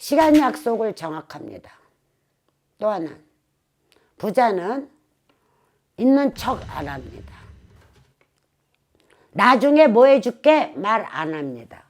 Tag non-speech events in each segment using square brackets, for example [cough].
시간 약속을 정확합니다. 또 하나 부자는 있는 척 안 합니다. 나중에 뭐 해줄게 말 안 합니다.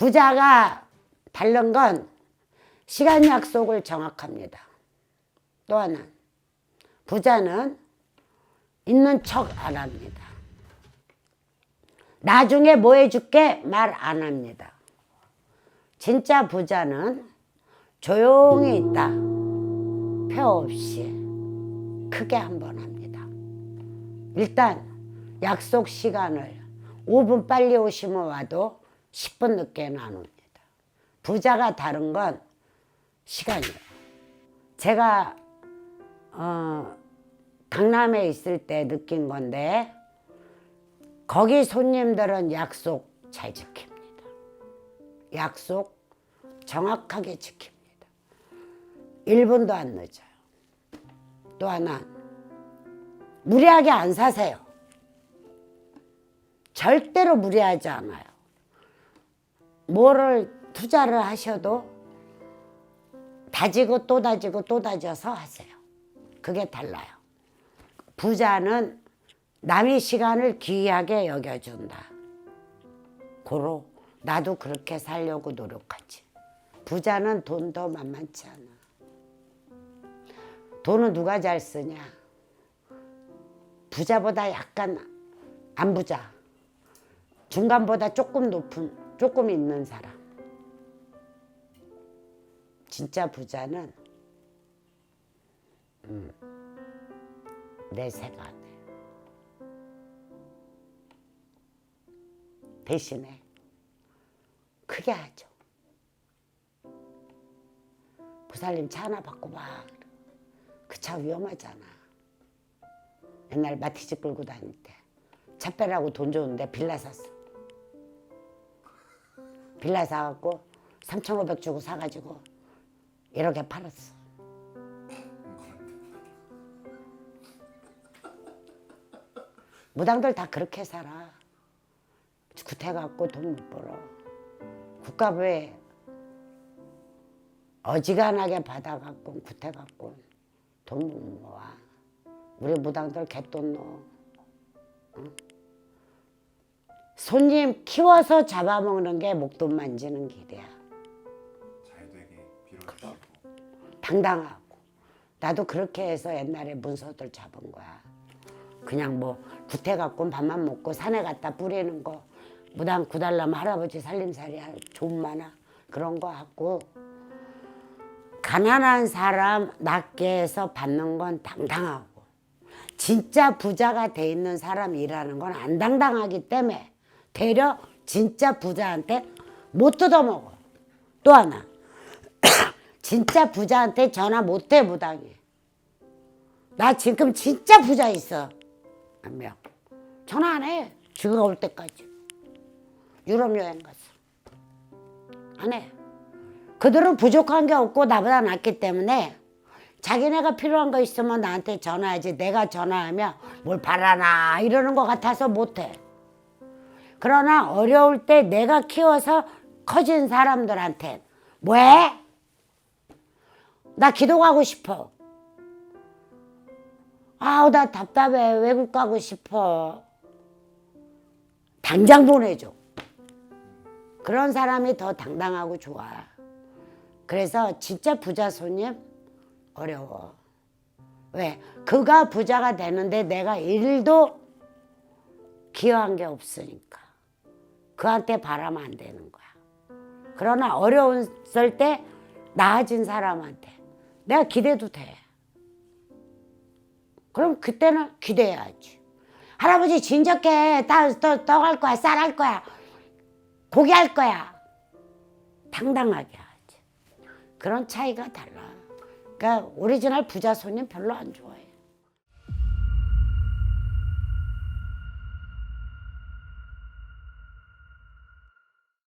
부자가 다른 건 시간 약속을 정확합니다. 또 하나 부자는 있는 척 안 합니다. 나중에 뭐 해줄게 말 안 합니다. 진짜 부자는 조용히 있다. 표 없이 크게 한번 합니다. 일단 약속 시간을 5분 빨리 오시면 와도 10분 늦게는 안 옵니다. 부자가 다른 건 시간이에요. 제가 어, 강남에 있을 때 느낀 건데 거기 손님들은 약속 잘 지킵니다. 약속 정확하게 지킵니다. 1분도 안 늦어요. 또 하나 무리하게 안 사세요. 절대로 무리하지 않아요. 뭐를 투자를 하셔도 다지고 또 다지고 또 다져서 하세요. 그게 달라요. 부자는 남의 시간을 귀하게 여겨준다. 고로 나도 그렇게 살려고 노력하지. 부자는 돈도 만만치 않아. 돈은 누가 잘 쓰냐? 부자보다 약간 안 부자. 중간보다 조금 높은, 조금 있는 사람. 진짜 부자는 음, 내세가 안 해. 대신에 크게 하죠. 부살님 차 하나 바꿔봐. 그차 위험하잖아. 옛날 마티즈 끌고 다닐 때. 차 빼라고 돈 줬는데 빌라 샀어. 빌라 사갖고 3,500 주고 사가지고 이렇게 팔았어. 무당들 다 그렇게 살아. 구태 갖고 돈 못 벌어. 국가부에 어지간하게 받아갖고 구태 갖고 돈 못 모아. 우리 무당들 개돈 넣어. 응? 손님 키워서 잡아먹는 게 목돈 만지는 길이야. 잘 되게 빌어주시고 당당하고. 나도 그렇게 해서 옛날에 문서들 잡은 거야. 그냥 뭐 구태 갖고 밥만 먹고 산에 갖다 뿌리는 거 무당 구달라면 할아버지 살림살이 할 돈 많아 그런 거 하고 가난한 사람 낫게 해서 받는 건 당당하고 진짜 부자가 돼 있는 사람 일하는 건 안 당당하기 때문에 되려 진짜 부자한테 못 뜯어먹어 또 하나 [clears throat] 진짜 부자한테 전화 못해 무당이 나 지금 진짜 부자 있어 한 명. 전화 안 해. 쥐가 올 때까지. 유럽 여행 갔어. 안 해. 그들은 부족한 게 없고 나보다 낫기 때문에 자기네가 필요한 거 있으면 나한테 전화하지. 내가 전화하면 뭘 바라나 이러는 것 같아서 못 해. 그러나 어려울 때 내가 키워서 커진 사람들한테 뭐해? 나 기도 가고 싶어. 아우 나 답답해. 외국 가고 싶어. 당장 보내줘. 그런 사람이 더 당당하고 좋아. 그래서 진짜 부자 손님 어려워. 왜? 그가 부자가 되는데 내가 일도 기여한 게 없으니까 그한테 바라면 안 되는 거야. 그러나 어려웠을 때 나아진 사람한테 내가 기대도 돼. 그럼 그때는 기대해야지. 할아버지 진적해 떡할 거야 쌀 할 거야 고기 할 거야. 당당하게 하지. 그런 차이가 달라. 그러니까 오리지널 부자 손님 별로 안 좋아해